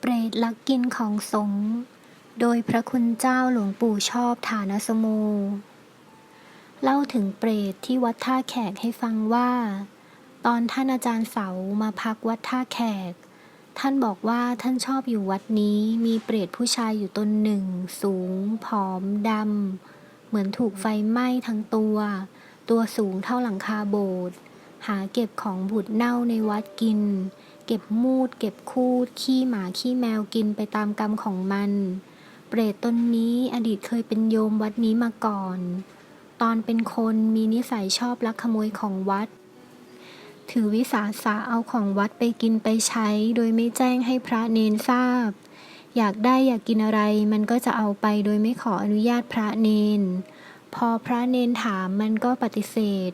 เปรตลักกินของสงฆ์โดยพระคุณเจ้าหลวงปู่ชอบฐานสโม เล่าถึงเปรตที่วัดท่าแขกให้ฟังว่า ตอนท่านอาจารย์เสามาพักวัดท่าแขก ท่านบอกว่าท่านชอบอยู่วัดนี้มีเปรตผู้ชายอยู่ตนหนึ่ง สูง ผอมดำ เหมือนถูกไฟไหม้ทั้งตัว ตัวสูงเท่าหลังคาโบสถ์หาเก็บของบูดเน่าในวัดกิน เก็บมูด เก็บคูด ขี้หมาขี้แมวกินไปตามกรรมของมัน เปรตตนนี้อดีตเคยเป็นโยมวัดนี้มาก่อน ตอนเป็นคนมีนิสัยชอบลักขโมยของวัด ถือวิสาสะเอาของวัดไปกินไปใช้ โดยไม่แจ้งให้พระเนนทราบ อยากได้อยากกินอะไร มันก็จะเอาไปโดยไม่ขออนุญาตพระเนน พอพระเนนถามมันก็ปฏิเสธ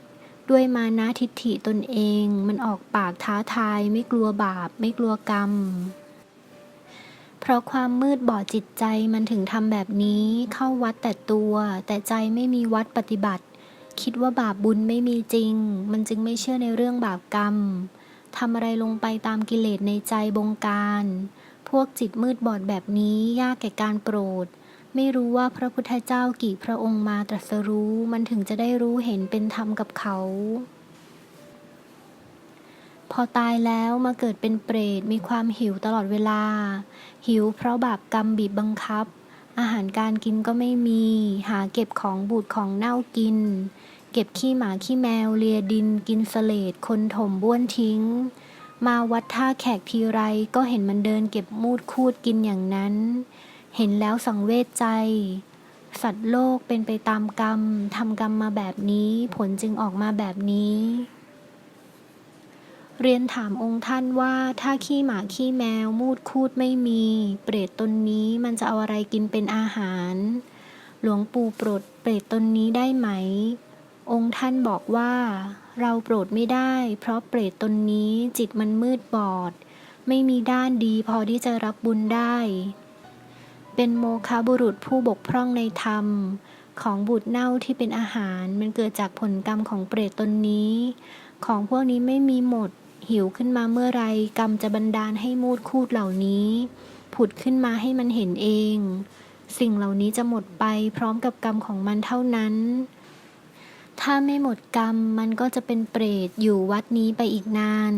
ด้วยมานะทิฏฐิตนเอง มันออกปากท้าทาย ไม่กลัวบาป ไม่กลัวกรรม เพราะความมืดบอดจิตใจมันถึงทำแบบนี้เข้าวัดแต่ตัว แต่ใจไม่มีวัดปฏิบัติ คิดว่าบาปบุญไม่มีจริง มันจึงไม่เชื่อในเรื่องบาปกรรมทำอะไรลงไปตามกิเลสในใจบงการ พวกจิตมืดบอดแบบนี้ยากแก่การโปรด ไม่รู้ว่าพระพุทธเจ้ากี่พระองค์มาตรัสรู้มันถึงจะได้รู้เห็นเป็นธรรมกับเขา พอตายแล้วมาเกิดเป็นเปรตมีความหิวตลอดเวลา หิวเพราะบาปกรรมบีบบังคับ อาหารการกินก็ไม่มี หาเก็บของบูดของเน่ากิน เก็บขี้หมาขี้แมวเลียดิน กินเสลดคนถมบ้วนทิ้ง มาวัดท่าแขกทีไรก็เห็นมันเดินเก็บมูดคูดกินอย่างนั้น เห็นแล้วสังเวชใจ สัตว์โลกเป็นไปตามกรรมทำกรรมมาแบบนี้ผลจึงออกมาแบบนี้ เรียนถามองค์ท่านว่าถ้าขี้หมาขี้แมวมูดคูดไม่มี เปรตตนนี้มันจะเอาอะไรกินเป็นอาหาร หลวงปู่โปรดเปรตตนนี้ได้ไหม องค์ท่านบอกว่า เราโปรดไม่ได้ เพราะเปรตตนนี้จิตมันมืดบอดไม่มีด้านดีพอที่จะรับบุญได้ เป็นโมคาบุรุษผู้บกพร่องในธรรม ของบุตรเน่าที่เป็นอาหารมันเกิดจากผลกรรมของเปรตตนนี้ ของพวกนี้ไม่มีหมด หิวขึ้นมาเมื่อไรกรรมจะบันดาลให้มูดคูดเหล่านี้ ผุดขึ้นมาให้มันเห็นเอง สิ่งเหล่านี้จะหมดไปพร้อมกับกรรมของมันเท่านั้น ถ้าไม่หมดกรรมมันก็จะเป็นเปรตอยู่วัดนี้ไปอีกนาน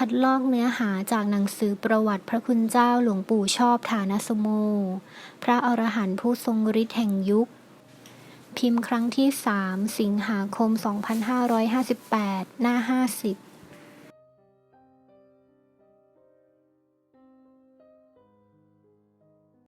คัดลอกเนื้อหาจากหนังสือประวัติพระคุณเจ้าหลวงปู่ชอบฐานสโม พระอรหันต์ผู้ทรงฤทธิ์แห่งยุค พิมพ์ครั้งที่ 3 สิงหาคม 2558 หน้า 50